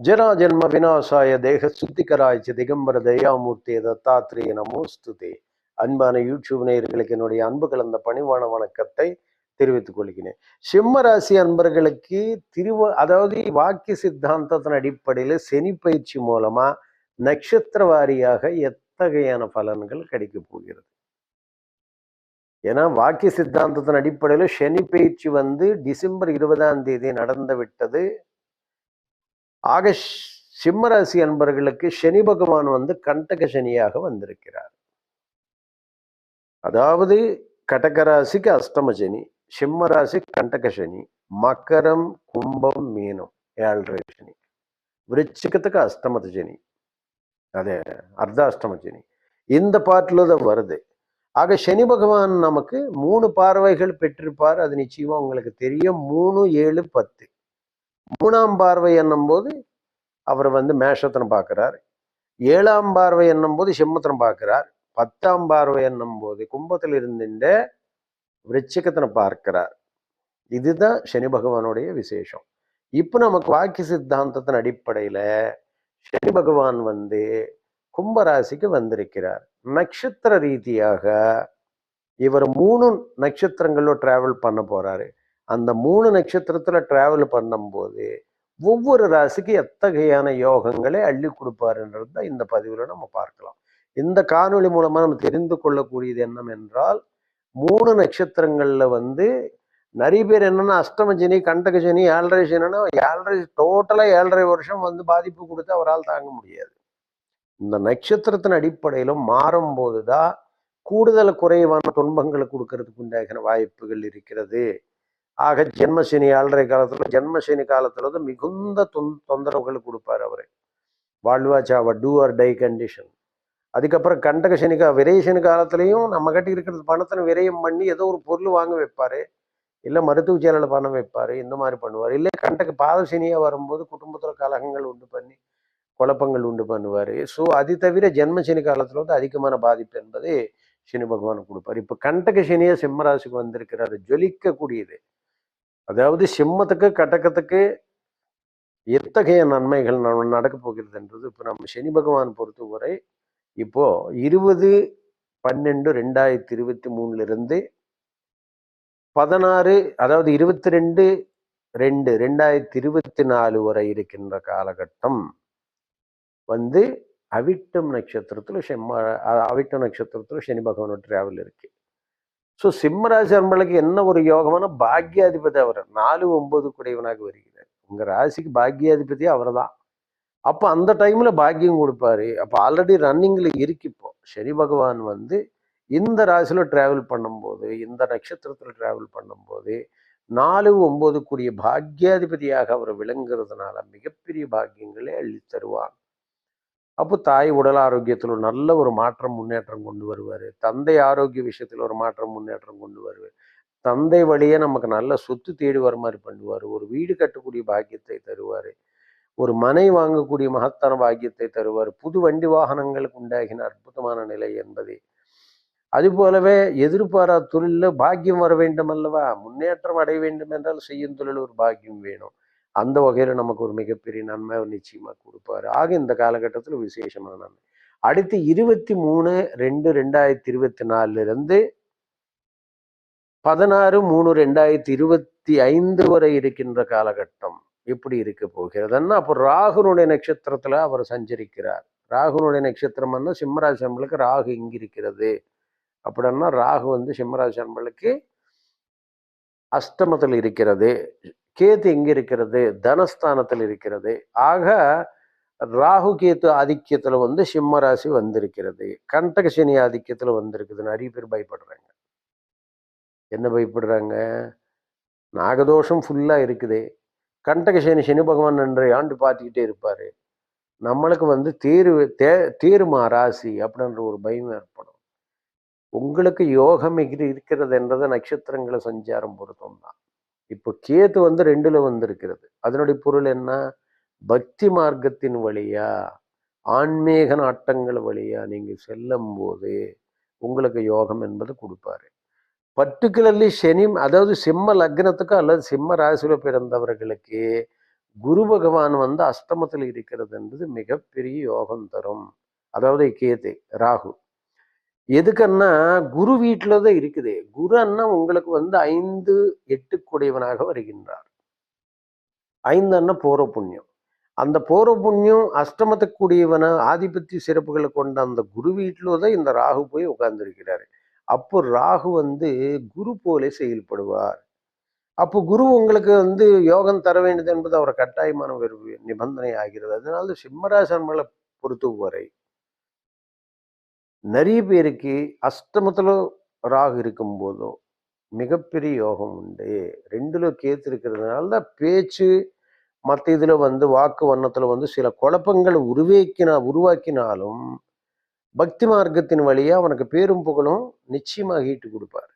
ஜராஜன்ம வினாசாய தேக சுத்திகராய்ச்சி திகம்பர தயாமூர்த்தி தத்தாத்திரேய நமோஸ்துதே அன்பான யூடியூப் நேயர்களுக்கு என்னுடைய அன்பு கலந்த பணிவான வணக்கத்தை தெரிவித்துக் கொள்கிறேன். சிம்ம ராசி அன்பர்களுக்கு திருவ அதாவது வாக்கிய சித்தாந்தத்தின் அடிப்படையில் சனி பயிற்சி மூலமா நட்சத்திர வாரியாக எத்தகையான பலன்கள் கிடைக்கப் போகிறது? ஏன்னா வாக்கிய சித்தாந்தத்தின் அடிப்படையில் சனி பயிற்சி வந்து டிசம்பர் இருபதாம் தேதி நடந்து விட்டது. ஆகஸ்ட் சிம்மராசி அன்பர்களுக்கு சனி பகவான் வந்து கண்டக சனியாக வந்திருக்கிறார். அதாவது கடகராசிக்கு அஷ்டம சனி சிம்மராசி கண்டக சனி மக்கரம் கும்பம் மீனம் ஏழரை சனி விருச்சிகத்துக்கு அஷ்டமத்து சனி அதே அர்த்தாஷ்டம சனி. இந்த பாட்டில் தான் வருது. ஆக சனி பகவான் நமக்கு மூணு பார்வைகள் பெற்றிருப்பார். அது நிச்சயமா உங்களுக்கு தெரியும். மூணு ஏழு பத்து. மூணாம் பார்வை என்னும் போது அவர் வந்து மேஷத்தனம் பார்க்கிறார். ஏழாம் பார்வை என்னும் போது சிம்மத்தினை பார்க்கிறார். பத்தாம் பார்வை என்னும் போது கும்பத்தில் இருந்துட்ட விருச்சிகத்தினை பார்க்கிறார். இதுதான் சனி பகவானுடைய விசேஷம். இப்போ நமக்கு வாக்கிய சித்தாந்தத்தின் அடிப்படையில சனி பகவான் வந்து கும்பராசிக்கு வந்திருக்கிறார். நட்சத்திர ரீதியாக இவர் மூணு நட்சத்திரங்களும் டிராவல் பண்ண போறாரு. அந்த மூணு நட்சத்திரத்துல டிராவல் பண்ணும்போது ஒவ்வொரு ராசிக்கு எத்தகையான யோகங்களை அள்ளி கொடுப்பாருன்றது தான் இந்த பதிவில் நம்ம பார்க்கலாம். இந்த காணொளி மூலமா நம்ம தெரிந்து கொள்ளக்கூடியது என்னவென்றால் மூணு நட்சத்திரங்கள்ல வந்து நிறைய பேர் என்னன்னா அஷ்டமஜினி கண்டகஜினி ஏழரை சனின்னா ஏழரை டோட்டலாக ஏழரை வருஷம் வந்து பாதிப்பு கொடுத்து அவரால் தாங்க முடியாது. இந்த நட்சத்திரத்தின் அடிப்படையிலும் மாறும்போது தான் கூடுதல் குறைவான துன்பங்களை கொடுக்கறதுக்கு உண்டாகின வாய்ப்புகள் இருக்கிறது. ஆக ஜென்மசனி ஏழரை காலத்துல ஜென்மசனி காலத்துல வந்து மிகுந்த தொந் தொந்தரவுகள் கொடுப்பார் அவரு. வாழ்வாச்சாவா டூ ஆர் டை கண்டிஷன் அதுக்கப்புறம் கண்டக சனிக்கா விரயசனி காலத்துலையும் நம்ம கிட்ட இருக்கிறது பணத்தை விரயம் பண்ணி ஏதோ ஒரு பொருள் வாங்க வைப்பாரு. இல்லை மருத்துவ செயலாளர் பணம் வைப்பாரு. இந்த மாதிரி பண்ணுவார். இல்லை கண்டக பாத சனியாக வரும்போது குடும்பத்தில் கலகங்கள் உண்டு பண்ணி குழப்பங்கள் உண்டு பண்ணுவார். ஸோ அது தவிர ஜென்ம சனி காலத்தில் வந்து அதிகமான பாதிப்பு என்பது சனி பகவான் கொடுப்பார். இப்போ கண்டக சனியாக சிம்மராசிக்கு வந்திருக்கிறாரு. ஜொலிக்கக்கூடியது. அதாவது சிம்மத்துக்கு கட்டக்கத்துக்கு எத்தகைய நன்மைகள் நம்ம நடக்கப் போகிறது என்றது இப்போ நம்ம சனி பகவான் பொறுத்தவரை இப்போ இருபது பன்னெண்டு ரெண்டாயிரத்தி இருபத்தி மூணுல இருந்து பதினாறு அதாவது இருபத்தி ரெண்டு ரெண்டு ரெண்டாயிரத்தி இருபத்தி நாலு வரை இருக்கின்ற காலகட்டம். வந்து அவிட்டம் நட்சத்திரத்தில் செம்ம அவிட்டம் நட்சத்திரத்தில் சனி பகவானோட டிராவல் இருக்கு. ஸோ சிம்மராசி அன்பளுக்கு என்ன ஒரு யோகமான பாக்யாதிபதி அவர் நாலு ஒன்பது குடையவனாக வருகிறார். உங்கள் ராசிக்கு பாக்யாதிபதி அவர் தான். அப்போ அந்த டைமில் பாக்கியம் கொடுப்பாரு. அப்போ ஆல்ரெடி ரன்னிங்கில் இருக்கிப்போ சனி பகவான் வந்து இந்த ராசியில் டிராவல் பண்ணும்போது இந்த நட்சத்திரத்தில் டிராவல் பண்ணும்போது நாலு ஒம்பது கூடிய பாக்யாதிபதியாக அவர் விளங்குறதுனால மிகப்பெரிய பாக்கியங்களை அள்ளி தருவான் அப்போ தாய் உடல் ஆரோக்கியத்தில் ஒரு நல்ல ஒரு மாற்றம் முன்னேற்றம் கொண்டு வருவார். தந்தை ஆரோக்கிய விஷயத்தில் ஒரு மாற்றம் முன்னேற்றம் கொண்டு வருவார். தந்தை வழியே நமக்கு நல்ல சொத்து தேடி வர மாதிரி பண்ணுவார். ஒரு வீடு கட்டக்கூடிய பாக்கியத்தை தருவார். ஒரு மனை வாங்கக்கூடிய மகத்தான பாக்கியத்தை தருவார். புது வண்டி வாகனங்களுக்கு உண்டாகின அற்புதமான நிலை என்பது. அது போலவே எதிர்பாரா தொழிலில் பாக்கியம் வர வேண்டும் அல்லவா? முன்னேற்றம் அடைய வேண்டும் என்றால் செய்யும் தொழில் ஒரு பாக்கியம் வேணும். அந்த வகையில் நமக்கு ஒரு மிகப்பெரிய நன்மை அவர் நிச்சயமாக கொடுப்பார். ஆக இந்த காலகட்டத்தில் விசேஷமான நன்மை. அடுத்து இருபத்தி மூணு ரெண்டு ரெண்டாயிரத்தி இருபத்தி நாலுலேருந்து பதினாறு மூணு ரெண்டாயிரத்தி இருபத்தி ஐந்து வரை இருக்கின்ற காலகட்டம் எப்படி இருக்க போகிறதுன்னா அப்போ ராகுனுடைய நட்சத்திரத்தில் அவர் சஞ்சரிக்கிறார். ராகுனுடைய நட்சத்திரம்னா சிம்மராசி அன்பளுக்கு ராகு இங்கே இருக்கிறது. அப்படின்னா ராகு வந்து சிம்மராசி அன்பளுக்கு அஷ்டமத்தில் இருக்கிறது. கேது எங்க இருக்கிறது? தனஸ்தானத்தில் இருக்கிறது. ஆக ராகு கேத்து ஆதிக்கியத்துல வந்து சிம்ம ராசி வந்திருக்கிறது. கண்டக சனி ஆதிக்கத்துல வந்திருக்குது. நிறைய பேர் பயப்படுறாங்க. என்ன பயப்படுறாங்க? நாகதோஷம் ஃபுல்லா இருக்குது. கண்டக சனி சனி பகவான் நன்றி ஆண்டு பார்த்துக்கிட்டே இருப்பாரு. நம்மளுக்கு வந்து தேர்வு தே தேருமா ராசி அப்படின்ற ஒரு பயம் ஏற்படும். உங்களுக்கு யோகம் இருக்கிறது என்றது நட்சத்திரங்களை சஞ்சாரம் பொருத்தம் தான் இப்போ கேது வந்து ரெண்டுல வந்திருக்கிறது. அதனுடைய பொருள் என்ன? பக்தி மார்க்கத்தின் வழியா ஆன்மீக நாட்டங்கள் வழியா நீங்க செல்லும் போது உங்களுக்கு யோகம் என்பது கொடுப்பாரு. பர்டிகுலர்லி சனி அதாவது சிம்ம லக்னத்துக்கு அல்லது சிம்ம ராசியில் பிறந்தவர்களுக்கு குரு பகவான் வந்து அஷ்டமத்தில் இருக்கிறது என்பது மிகப்பெரிய யோகம் தரும். அதாவது கேது ராகு. எதுக்குன்னா குரு வீட்டில் தான் இருக்குது. குரு அண்ணா உங்களுக்கு வந்து ஐந்து எட்டுக்குடையவனாக வருகின்றார். ஐந்து அண்ணா போற புண்ணியம். அந்த போர புண்ணியம் அஷ்டமத்துக்குரியவன ஆதிபத்திய சிறப்புகளை கொண்ட அந்த குரு வீட்டில் தான் இந்த ராகு போய் உட்கார்ந்துருக்கிறாரு. அப்போ ராகு வந்து குரு போலே செயல்படுவார். அப்போ குரு உங்களுக்கு வந்து யோகம் தர வேண்டியது என்பது அவர் கட்டாயமான ஒரு நிபந்தனை ஆகிறது. அதனால சிம்மராசன்மலை பொறுத்தவரை நிறைய பேருக்கு அஷ்டமத்தில் ராகு இருக்கும் போதும் மிகப்பெரிய யோகம் உண்டு. ரெண்டுல கேத்து இருக்கிறதுனால தான் பேச்சு மற்ற இதில் வந்து வாக்கு வண்ணத்தில் வந்து சில குழப்பங்களை உருவாக்கினா உருவாக்கினாலும் பக்தி மார்க்கத்தின் வழியாக அவனுக்கு பேரும் புகழும் நிச்சயமாக ஈட்டு கொடுப்பார்.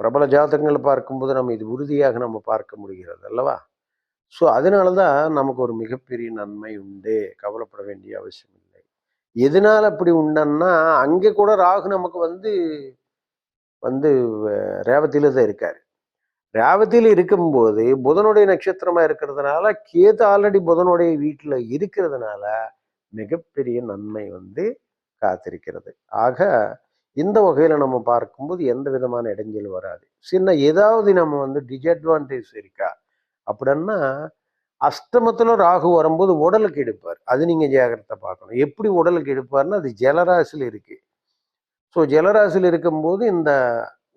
பிரபல ஜாதகங்களை பார்க்கும்போது நம்ம இது உறுதியாக நம்ம பார்க்க முடிகிறது அல்லவா? ஸோ அதனால தான் நமக்கு ஒரு மிகப்பெரிய நன்மை உண்டு. கவலைப்பட வேண்டிய அவசியம் இல்லை. எதனால அப்படி உண்டன்னா அங்கே கூட ராகு நமக்கு வந்து வந்து அஹ், ரேவதியில தான் இருக்காரு. ரேவதியில் இருக்கும்போது புதனுடைய நட்சத்திரமா இருக்கிறதுனால கேது ஆல்ரெடி புதனுடைய வீட்டில் இருக்கிறதுனால மிகப்பெரிய நன்மை வந்து காத்திருக்கிறது. ஆக இந்த வகையில் நம்ம பார்க்கும்போது எந்த விதமான இடைஞ்சல் வராது. சின்ன ஏதாவது நம்ம வந்து டிஸ்அட்வான்டேஜ் இருக்கா? அப்படின்னா அஷ்டமத்தில் ராகு வரும்போது உடலுக்கு எடுப்பார். அது நீங்கள் ஜாகிரத்தை பார்க்கணும். எப்படி உடலுக்கு எடுப்பார்னா அது ஜலராசியில் இருக்குது ஸோ ஜலராசியில் இருக்கும்போது இந்த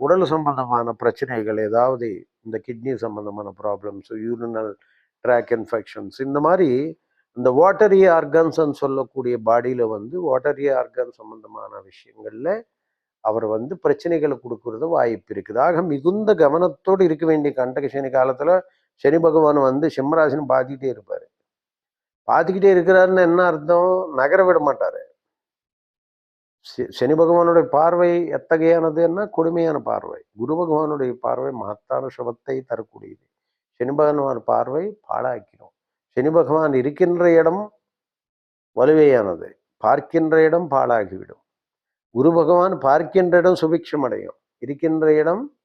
உடல் சம்பந்தமான பிரச்சனைகள் ஏதாவது இந்த கிட்னி சம்பந்தமான ப்ராப்ளம்ஸ் யூரினல் ட்ராக் இன்ஃபெக்ஷன்ஸ் இந்த மாதிரி இந்த வாட்டரி ஆர்கன்ஸ்ன்னு சொல்லக்கூடிய பாடியில் வந்து வாட்டரி ஆர்கன் சம்பந்தமான விஷயங்களில் அவர் வந்து பிரச்சனைகளை கொடுக்கறது வாய்ப்பு இருக்குது. ஆக மிகுந்த கவனத்தோடு இருக்க வேண்டிய கண்டகசனி காலத்தில் சனி பகவான் வந்து சிம்மராசின்னு பார்த்துக்கிட்டே இருப்பாரு. பார்த்துக்கிட்டே இருக்கிறாருன்னு என்ன அர்த்தம்? நகர விட மாட்டாரு. சனி பகவானுடைய பார்வை எத்தகையானதுன்னா கொடுமையான பார்வை. குரு பகவானுடைய பார்வை மகத்தான சுபத்தை தரக்கூடியது. சனி பகவான் பார்வை பாழாக்கிடும். சனி பகவான் இருக்கின்ற இடம் வலுவையானது. பார்க்கின்ற இடம் பாழாகிவிடும். குரு பகவான் பார்க்கின்ற இடம் சுபிக்ஷம் அடையும் இருக்கின்ற இடம்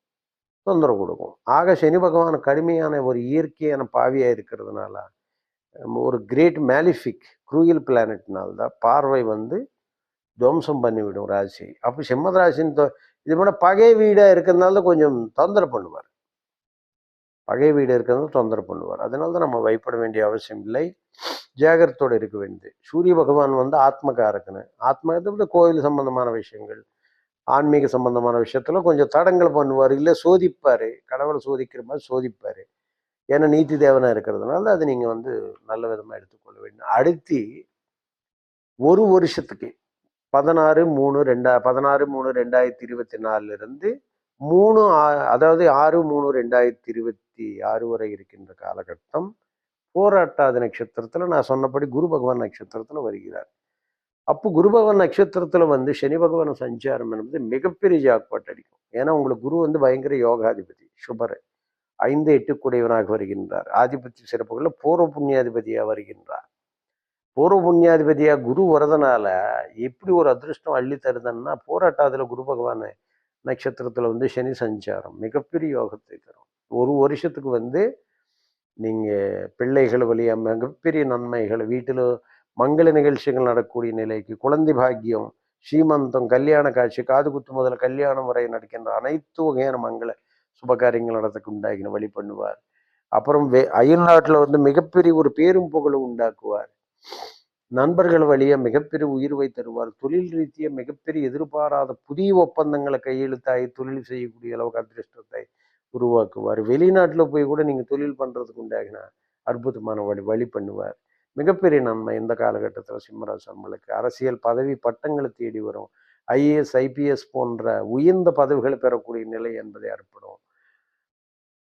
தொந்தரவு கொடுக்கும். ஆக சனி பகவான் கடுமையான ஒரு இயற்கையான பாவியாக இருக்கிறதுனால நம்ம ஒரு கிரேட் மேலிஃபிக் குரூயல் பிளானட்னால தான் பார்வை வந்து துவம்சம் பண்ணிவிடும் ராசி. அப்போ சிம்ம ராசின்னு இது போல பகை வீடாக இருக்கிறதுனால தான் கொஞ்சம் தொந்தரவு பண்ணுவார். பகை வீடு இருக்கிறது தொந்தரவு பண்ணுவார். அதனால தான் நம்ம பயப்பட வேண்டிய அவசியம் இல்லை. ஜாகிரத்தோடு இருக்க வேண்டியது. சூரிய பகவான் வந்து ஆத்மகா இருக்கணும் ஆத்மகத்தை விட கோயில் சம்பந்தமான விஷயங்கள் ஆன்மீக சம்பந்தமான விஷயத்துல கொஞ்சம் தடங்கள் பண்ணுவார் இல்லை சோதிப்பாரு. கடவுளை சோதிக்கிற மாதிரி சோதிப்பாரு. ஏன்னா நீதி தேவனா இருக்கிறதுனால அது நீங்க வந்து நல்ல விதமா எடுத்துக்கொள்ள வேண்டும். அடுத்து ஒரு வருஷத்துக்கு பதினாறு மூணு ரெண்டா பதினாறு மூணு ரெண்டாயிரத்தி இருபத்தி நாலுல இருந்து மூணு ஆ- அதாவது ஆறு மூணு ரெண்டாயிரத்தி இருபத்தி ஆறு வரை இருக்கின்ற காலகட்டம் போராட்டாத நட்சத்திரத்துல நான் சொன்னபடி குரு பகவான் நட்சத்திரத்துல வருகிறார். அப்போ குரு பகவான் வந்து சனி பகவான் சஞ்சாரம் என்பது மிகப்பெரிய ஜாக்பாட் அடிக்கும். ஏன்னா உங்களுக்கு குரு வந்து பயங்கர யோகாதிபதி சுபர். ஐந்து எட்டு கூடையவனாக வருகின்றார். ஆதிபத்திய சிறப்புகளில் பூர்வ புண்ணியாதிபதியாக வருகின்றார். பூர்வ புண்ணியாதிபதியாக குரு வரதுனால எப்படி ஒரு அதிர்ஷ்டம் அள்ளி தருதுன்னா போராட்டாதில் குரு பகவான் நட்சத்திரத்தில் வந்து சனி சஞ்சாரம் மிகப்பெரிய யோகத்தை தரும். ஒரு வருஷத்துக்கு வந்து நீங்கள் பிள்ளைகள் வழியா மிகப்பெரிய நன்மைகள் வீட்டில் மங்கள நிகழ்ச்சிகள் நடக்கக்கூடிய நிலைக்கு குழந்தை பாக்கியம் ஸ்ரீமந்தம் கல்யாண காட்சி காது குத்து முதல்ல கல்யாணம் வரை நடக்கின்ற அனைத்து வகையான மங்கள சுபகாரியங்கள் நடத்துக்கு உண்டாகின வழி பண்ணுவார் அப்புறம் வே அயல்நாட்டில் வந்து மிகப்பெரிய ஒரு பேரும் புகழை உண்டாக்குவார். நண்பர்கள் வழியா மிகப்பெரிய உயர்வை தருவார். தொழில் ரீதியாக மிகப்பெரிய எதிர்பாராத புதிய ஒப்பந்தங்களை கையெழுத்தாகி தொழில் செய்யக்கூடிய அளவுக்கு அதிர்ஷ்டத்தை உருவாக்குவார். வெளிநாட்டுல போய் கூட நீங்க தொழில் பண்றதுக்கு உண்டாகின அற்புதமான வழி வழி பண்ணுவார் மிகப்பெரிய நன்மை இந்த காலகட்டத்தில் சிம்மராசி அரசியல் பதவி பட்டங்களை தேடி வரும். ஐஏஎஸ் ஐபிஎஸ் போன்ற உயர்ந்த பதவிகளை பெறக்கூடிய நிலை என்பதை ஏற்படும்.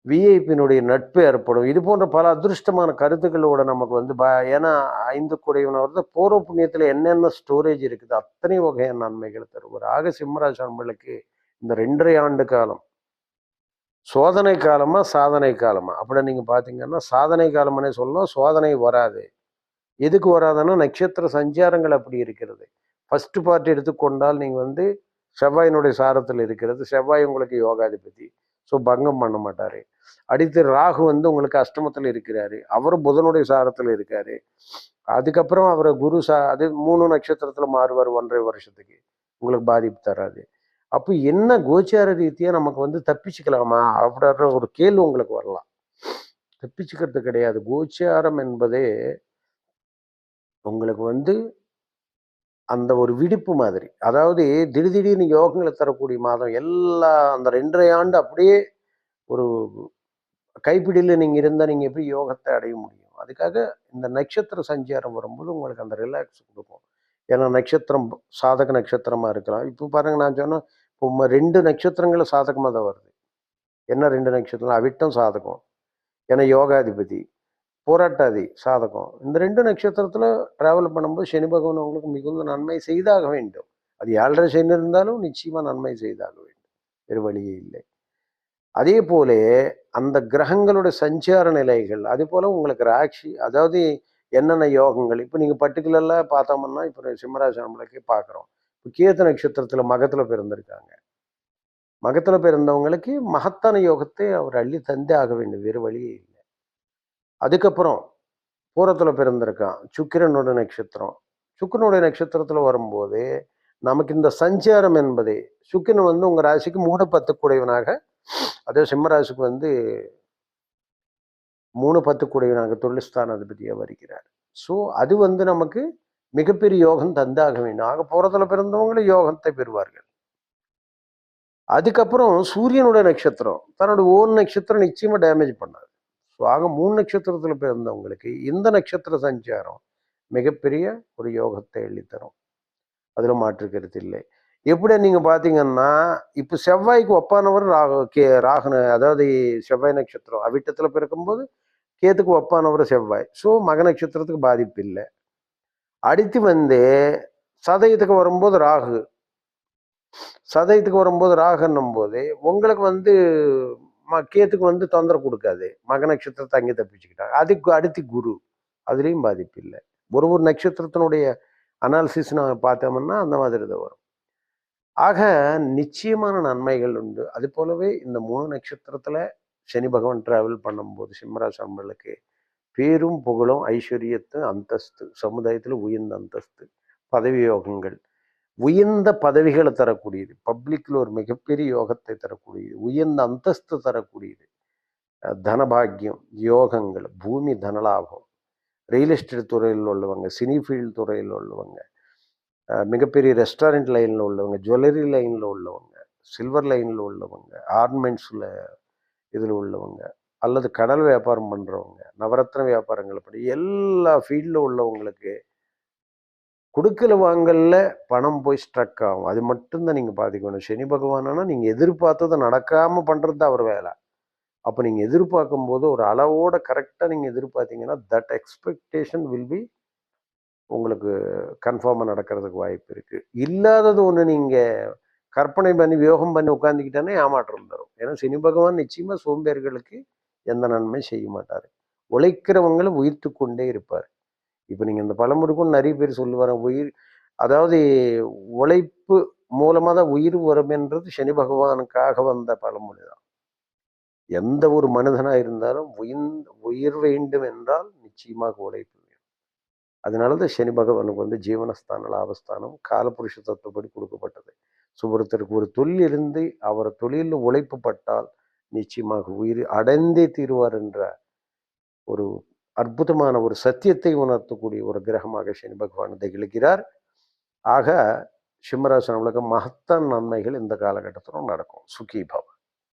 விஐபியினுடைய நட்பு ஏற்படும். இது போன்ற பல அதிருஷ்டமான கருத்துக்களோட நமக்கு வந்து ப ஏன்னா ஐந்து குடையவன வந்து பூர்வ புண்ணியத்தில் என்னென்ன ஸ்டோரேஜ் இருக்குது அத்தனை வகையான நன்மைகளை தருவார் ஆக சிம்மராசி நம்மளுக்கு இந்த ரெண்டரை ஆண்டு காலம். சோதனை காலமா சாதனை காலமா? அப்படி நீங்கள் பார்த்தீங்கன்னா சாதனை காலம்னே சொல்லலாம் சோதனை வராது. எதுக்கு வராதுன்னா நட்சத்திர சஞ்சாரங்கள் அப்படி இருக்கிறது. ஃபஸ்ட்டு பார்ட் எடுத்துக்கொண்டால் நீங்கள் வந்து செவ்வாயினுடைய சாரத்தில் இருக்கிறது. செவ்வாய் உங்களுக்கு யோகாதிபதி. ஸோ பங்கம் பண்ண மாட்டார். அடுத்து ராகு வந்து உங்களுக்கு அஷ்டமத்தில் இருக்கிறாரு. அவர் புதனுடைய சாரத்தில் இருக்காரு. அதுக்கப்புறம் அவரை குரு சா அது மூணு நட்சத்திரத்தில் மாறுவார் ஒன்றரை வருஷத்துக்கு. உங்களுக்கு பாதிப்பு தராது. அப்போ என்ன கோச்சார ரீதியாக நமக்கு வந்து தப்பிச்சுக்கலாமா? அப்படின்ற ஒரு கேள்வி உங்களுக்கு வரலாம். தப்பிச்சுக்கிறது கிடையாது. கோச்சாரம் என்பதே உங்களுக்கு வந்து அந்த ஒரு விடுப்பு மாதிரி. அதாவது திடீர் திடீர்னு யோகங்களை தரக்கூடிய மாதம் எல்லா அந்த ரெண்டரை ஆண்டு அப்படியே ஒரு கைப்பிடியில் நீங்கள் இருந்தால் நீங்கள் எப்படி யோகத்தை அடைய முடியும்? அதுக்காக இந்த நட்சத்திர சஞ்சாரம் வரும்போது உங்களுக்கு அந்த ரிலாக்ஸ் கொடுக்கும். ஏன்னா நட்சத்திரம் சாதக நட்சத்திரமாக இருக்கலாம். இப்போ பாருங்கள் நான் சொன்னேன் இப்போ ரெண்டு நட்சத்திரங்களும் சாதகமாக தான் வருது. என்ன ரெண்டு நட்சத்திரம்? அவிட்டம் சாதகம். ஏன்னா யோகாதிபதி. போராட்டாதி சாதகம். இந்த ரெண்டு நட்சத்திரத்தில் ட்ராவல் பண்ணும்போது சனி பகவான் உங்களுக்கு மிகுந்த நன்மை செய்தாக வேண்டும். அது ஏழரை சனி இருந்தாலும் நிச்சயமாக நன்மை செய்தாக வேண்டும். வேறு வழியே இல்லை. அதே போல அந்த கிரகங்களுடைய சஞ்சார நிலைகள் அதே போல் உங்களுக்கு ராட்சி அதாவது என்னென்ன யோகங்கள் இப்போ நீங்கள் பர்டிகுலராக பார்த்தோம்னா இப்போ சிம்மராசி பார்க்குறோம். இப்போ கீர்த்த நட்சத்திரத்தில் மகத்தில் பிறந்திருக்காங்க. மகத்தில் பிறந்தவங்களுக்கு மகத்தான யோகத்தை அவர் அள்ளி தந்தே ஆக வேண்டும். வேறு வழியே இல்லை. அதுக்கப்புறம் பூரத்தில் பிறந்திருக்கான். சுக்கிரனோட நட்சத்திரம். சுக்கிரனுடைய நட்சத்திரத்தில் வரும்போது நமக்கு இந்த சஞ்சாரம் என்பதே சுக்கிரன் வந்து உங்கள் ராசிக்கு மூணு பத்து அதே சிம்மராசிக்கு வந்து மூணு பத்துக்குடையவனாக தொழில்ஸ்தான அதிபதியாக வருகிறார். ஸோ அது வந்து நமக்கு மிகப்பெரிய யோகம் தந்தாக வேண்டும். ஆக போகிறதுல பிறந்தவங்களும் யோகத்தை பெறுவார்கள். அதுக்கப்புறம் சூரியனுடைய நட்சத்திரம் தன்னோட ஓன் நட்சத்திரம் நிச்சயமா டேமேஜ் பண்ணாது. ஸோ ஆக மூணு நட்சத்திரத்தில் பிறந்தவங்களுக்கு இந்த நட்சத்திர சஞ்சாரம் மிகப்பெரிய ஒரு யோகத்தை எழுதித்தரும் அதில் மாற்றுக்கிறது இல்லை. எப்படி நீங்கள் பார்த்தீங்கன்னா இப்போ செவ்வாய்க்கு ஒப்பானவர் ராகு கே ராகுன அதாவது செவ்வாய் நட்சத்திரம் அவிட்டத்தில் பிறக்கும்போது கேத்துக்கு ஒப்பானவர் செவ்வாய். ஸோ மக நட்சத்திரத்துக்கு பாதிப்பு இல்லை. அடுத்து வந்து சதயத்துக்கு வரும்போது ராகு. சதயத்துக்கு வரும்போது ராகுன்னும் போது உங்களுக்கு வந்து கேத்துக்கு வந்து தொந்தரவு கொடுக்காது. மக நட்சத்திரத்தை அங்கே தப்பிச்சுக்கிட்டாங்க. அதுக்கு அடுத்து குரு. அதுலேயும் பாதிப்பு இல்லை. ஒரு ஒரு நட்சத்திரத்தினுடைய அனாலிசிஸ் நாங்கள் பார்த்தோம்னா அந்த மாதிரி தான் வரும். ஆக நிச்சயமான நன்மைகள் உண்டு. அது போலவே இந்த மூணு நட்சத்திரத்தில் சனி பகவான் டிராவல் பண்ணும்போது சிம்மராசி அன்பர்களுக்கு பேரும் புகழும் ஐஸ்வர்யத்து அந்தஸ்து சமுதாயத்தில் உயர்ந்த அந்தஸ்து பதவி யோகங்கள் உயர்ந்த பதவிகளை தரக்கூடியது. பப்ளிக்ல ஒரு மிகப்பெரிய யோகத்தை தரக்கூடியது. உயர்ந்த அந்தஸ்து தரக்கூடியது. தனபாகியம் யோகங்கள் பூமி தனலாபம். ரியல் எஸ்டேட் துறையில் உள்ளவங்க சினி ஃபீல்டு துறையில் உள்ளவங்க மிகப்பெரிய ரெஸ்டாரண்ட் லைனில் உள்ளவங்க ஜுவல்லரி லைனில் உள்ளவங்க சில்வர் லைனில் உள்ளவங்க ஆர்மெண்ட்ஸில் இதில் உள்ளவங்க அல்லது கடல் வியாபாரம் பண்ணுறவங்க நவரத்ன வியாபாரங்கள் படி எல்லா ஃபீல்டில் உள்ளவங்களுக்கு கொடுக்கல வாங்கல்ல பணம் போய் ஸ்ட்ரக் ஆகும். அது மட்டும்தான் நீங்கள் பார்த்துக்கணும் சனி பகவானா நீங்கள் எதிர்பார்த்ததை நடக்காமல் பண்ணுறது தான் அவர் வேலை. அப்போ நீங்கள் எதிர்பார்க்கும் போது ஒரு அளவோட கரெக்டாக நீங்கள் எதிர்பார்த்தீங்கன்னா தட் எக்ஸ்பெக்டேஷன் வில் பி உங்களுக்கு கன்ஃபார்மாக நடக்கிறதுக்கு வாய்ப்பு இருக்குது இல்லாதது ஒன்று நீங்கள் கற்பனை பண்ணி வியோகம் பண்ணி உட்காந்துக்கிட்டானே ஏமாற்றம் தரும். ஏன்னா சனி பகவான் நிச்சயமாக சோம்பேர்களுக்கு எந்த நன்மை செய்ய மாட்டார். உழைக்கிறவங்களும் உயிர்த்து கொண்டே இருப்பார். இப்போ நீங்கள் இந்த பழமொழிக்கும் நிறைய பேர் சொல்லுவார உயிர் அதாவது உழைப்பு மூலமாக தான் உயிர் வரும் சனி பகவானுக்காக வந்த பழமொழி தான். எந்த ஒரு மனிதனாக இருந்தாலும் உயிர் உயிர் வேண்டும் என்றால் நிச்சயமாக உழைப்பு வேணும் அதனால தான் சனி பகவானுக்கு வந்து ஜீவனஸ்தானம் லாபஸ்தானம் காலபுருஷ தத்துவப்படி கொடுக்கப்பட்டது. ஸோ ஒரு தொழில் இருந்து அவர் தொழிலில் உழைப்பு பட்டால் நிச்சயமாக உயிர் அடைந்தே தீருவார் என்ற ஒரு அற்புதமான ஒரு சத்தியத்தை உணர்த்தக்கூடிய ஒரு கிரகமாக சனி பகவான் திகழ்கிறார் ஆக சிம்மராசன உலகம் மகத்தான் நன்மைகள் இந்த காலகட்டத்திலும் நடக்கும். சுகி பவன்